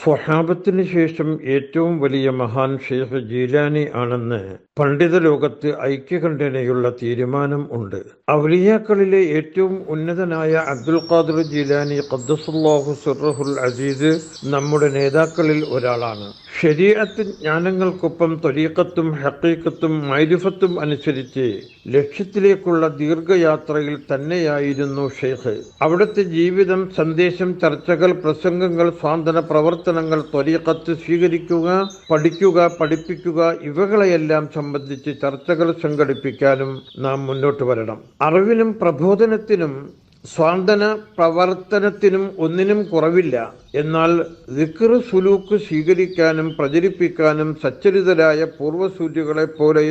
സ്വഹാബത്തിന് ശേഷം ഏറ്റവും വലിയ മഹാൻ ഷെയ്ഖ് ജീലാനി ആണെന്ന് പണ്ഡിത ലോകത്ത് ഐക്യകണ്ഠേനയുള്ള തീരുമാനം ഉണ്ട്. ഔലിയാക്കളിലെ ഏറ്റവും ഉന്നതനായ അബ്ദുൽ ഖാദിർ ജീലാനി ഖദ്ദസുല്ലാഹു സുറഹുൽ അസീസ് നമ്മുടെ നേതാക്കളിൽ ഒരാളാണ്. ശരീരത്ത് ജ്ഞാനങ്ങൾക്കൊപ്പം തൊരീക്കത്തും ഹക്കീക്കത്തും മൈരിഫത്തും അനുസരിച്ച് ലക്ഷ്യത്തിലേക്കുള്ള ദീർഘയാത്രയിൽ തന്നെയായിരുന്നു ഷെയ്ഖ്. അവിടുത്തെ ജീവിതം സന്ദേശം ചർച്ചകൾ പ്രസംഗങ്ങൾ സ്വാന്തന പ്രവർത്തനങ്ങൾ ത്വരീക്കത്ത് സ്വീകരിക്കുക പഠിക്കുക പഠിപ്പിക്കുക ഇവകളെയെല്ലാം സംബന്ധിച്ച് ചർച്ചകൾ സംഘടിപ്പിക്കാനും നാം മുന്നോട്ട് വരണം. അറിവിനും പ്രബോധനത്തിനും സ്വാന്തന പ്രവർത്തനത്തിനും ഒന്നിനും കുറവില്ല. എന്നാൽ ദിക്ർ സുലൂക്ക് സ്വീകരിക്കാനും പ്രചരിപ്പിക്കാനും സച്ചരിതരായ പൂർവസൂര്യകളെ പോലെ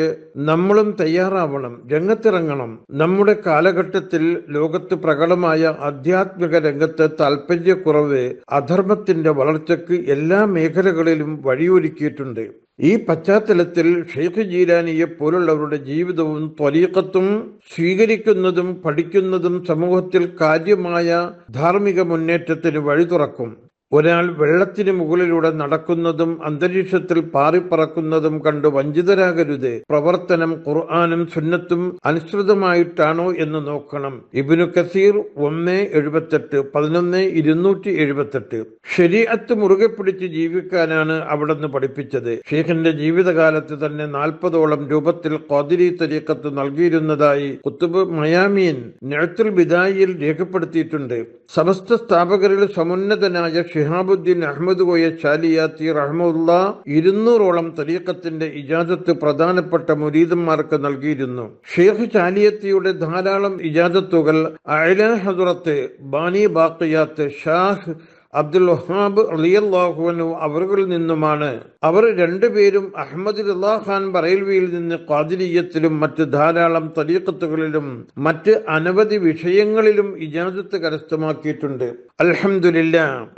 നമ്മളും തയ്യാറാവണം രംഗത്തിറങ്ങണം. നമ്മുടെ കാലഘട്ടത്തിൽ ലോകത്ത് പ്രകടമായ ആധ്യാത്മിക രംഗത്തെ താൽപര്യക്കുറവ് അധർമ്മത്തിന്റെ വളർച്ചയ്ക്ക് എല്ലാ മേഖലകളിലും വഴിയൊരുക്കിയിട്ടുണ്ട്. ഈ പശ്ചാത്തലത്തിൽ ഷെയ്ഖ് ജീലാനിയെ പോലുള്ളവരുടെ ജീവിതവും ത്വരീക്കത്തും സ്വീകരിക്കുന്നതും പഠിക്കുന്നതും സമൂഹത്തിൽ കാര്യമായ ധാർമ്മിക മുന്നേറ്റത്തിന് വഴി തുറക്കും ഒരാൾ വെള്ളത്തിന് മുകളിലൂടെ നടക്കുന്നതും അന്തരീക്ഷത്തിൽ പാറിപ്പറക്കുന്നതും കണ്ട് വഞ്ചിതരാകരുത്. പ്രവർത്തനം ഖുർആാനും സുന്നത്തും അനുസൃതമായിട്ടാണോ എന്ന് നോക്കണം. ഇബിനു കസീർ ഒന്ന് എഴുപത്തെട്ട് പതിനൊന്ന് ഇരുന്നൂറ്റി എഴുപത്തെട്ട്. ശരീഅത്ത് മുറുകെ പിടിച്ച് ജീവിക്കാനാണ് അവിടുന്ന് പഠിപ്പിച്ചത്. ഷെയ്ഖിന്റെ ജീവിതകാലത്ത് തന്നെ നാൽപ്പതോളം രൂപത്തിൽ ഖാദിരി തരീക്കത്ത് നൽകിയിരുന്നതായി കുത്തുബ് മയാമീൻ നെഴത്തുൽ ബിദായിയിൽ രേഖപ്പെടുത്തിയിട്ടുണ്ട്. സമസ്ത സ്ഥാപകരിൽ സമുന്നതനായ ഷിഹാബുദ്ദീൻ അഹമ്മദ് കോയ ചാലിയാത്തി റഹ്മുല്ല ഇരുന്നൂറോളം തരീക്കത്തിന്റെ ഇജാദത്ത് പ്രധാനപ്പെട്ട മുരീദന്മാർക്ക് നൽകിയിരുന്നു. ഷെയ്ഖ് ചാലിയത്തിയുടെ ധാരാളം ഇജാദത്തുകൾ അയല ഹസുറത്ത് ബാനി ബാക്കിയാത്ത് ഷാഹ് അബ്ദുൽ വഹാബ് അലിയല്ലാഹുവിനു അവരിൽ നിന്നുമാണ്. അവർ രണ്ടുപേരും അഹമ്മദ് ഖാൻ ബറേൽവിയിൽ നിന്ന് ഖാദിരിയത്തിലും മറ്റ് ധാരാളം തരീക്കത്തുകളിലും മറ്റ് അനവധി വിഷയങ്ങളിലും ഇജാസത്ത് കരസ്ഥമാക്കിയിട്ടുണ്ട്. അൽഹംദുലില്ല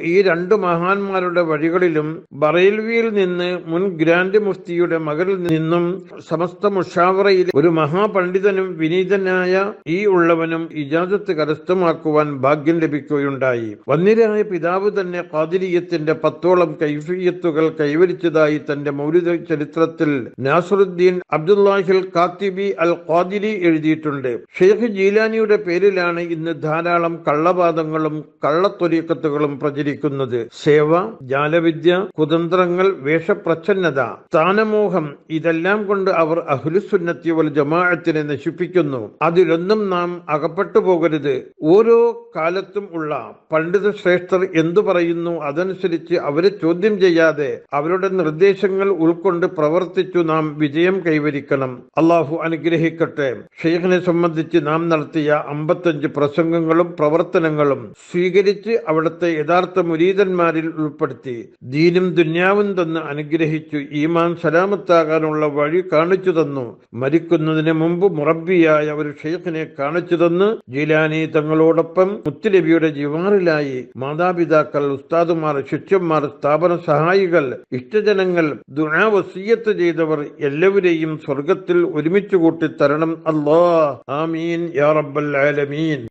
ഈ രണ്ടു മഹാന്മാരുടെ വഴികളിലും ബറേൽവിയിൽ നിന്ന് മുൻ ഗ്രാൻഡ് മുഫ്തിയുടെ മകളിൽ നിന്നും സമസ്ത മുഷാവറയിൽ ഒരു മഹാപണ്ഡിതനും വിനീതനായ ഈ ഉള്ളവനും ഇജാസത്ത് കരസ്ഥമാക്കുവാൻ ഭാഗ്യം ലഭിക്കുകയുണ്ടായി. വന്നിരായ പിതാവ് തന്നെ കാതിരീയത്തിന്റെ പത്തോളം കൈഫിയത്തുകൾ കൈവരിച്ചതായി തന്റെ മൗലിക ചരിത്രത്തിൽ നാസറുദ്ദീൻ അബ്ദുല്ലാഹിൽ കാത്തിബി അൽ ഖാദിരി എഴുതിയിട്ടുണ്ട്. ഷെയ്ഖ് ജീലാനിയുടെ പേരിലാണ് ഇന്ന് ധാരാളം കള്ളവാദങ്ങളും കള്ളത്തൊരീക്കത്തുകളും പ്രചരിക്കുന്നത്. സേവ ജാലവിദ്യ കുതന്ത്രങ്ങൾ വേഷപ്രച്ഛന്നത സ്ഥാനമോഹം ഇതെല്ലാം കൊണ്ട് അവർ അഹ്ലുസുന്നത്തി വൽ ജമാഅത്തിനെ നശിപ്പിക്കുന്നു. അതിലൊന്നും നാം അകപ്പെട്ടു പോകരുത്. ഓരോ കാലത്തും ഉള്ള പണ്ഡിത ശ്രേഷ്ഠർ എന്തു പറയുന്നു അതനുസരിച്ച് അവരെ ചോദ്യം ചെയ്യാതെ അവരുടെ നിർദ്ദേശങ്ങൾ ഉൾക്കൊണ്ട് പ്രവർത്തിച്ചു നാം വിജയം കൈവരിക്കണം. അള്ളാഹു അനുഗ്രഹിക്കട്ടെ. ഷെയ്ഖിനെ സംബന്ധിച്ച് നാം നടത്തിയ അമ്പത്തഞ്ച് പ്രസംഗങ്ങളും പ്രവർത്തനങ്ങളും സ്വീകരിച്ച് അവിടുത്തെ യഥാർത്ഥ മുരീതന്മാരിൽ ഉൾപ്പെടുത്തി ദീനും ദുന്യാവും തന്ന് അനുഗ്രഹിച്ചു ഈമാൻ സലാമത്താകാനുള്ള വഴി കാണിച്ചു തന്നു. മരിക്കുന്നതിന് മുമ്പ് മുറബിയായ ഒരു ഷെയ്ഖിനെ കാണിച്ചു തന്ന്. ജിലാനി തങ്ങളോടൊപ്പം മുത്തുലബിയുടെ ജിവാറിലായി മാതാപിതാക്കൾ ഉസ്താദുമാർ ശിഷ്യന്മാർ സ്ഥാപന സഹായികൾ ഇഷ്ടജനങ്ങൾ ദുണാവസീയത്ത് ചെയ്തവർ എല്ലാവരെയും സ്വർഗത്തിൽ ഒരുമിച്ച് കൂട്ടി തരണം അല്ലാ ആമീൻ. യാ റബ്ബൽ ആലമീൻ.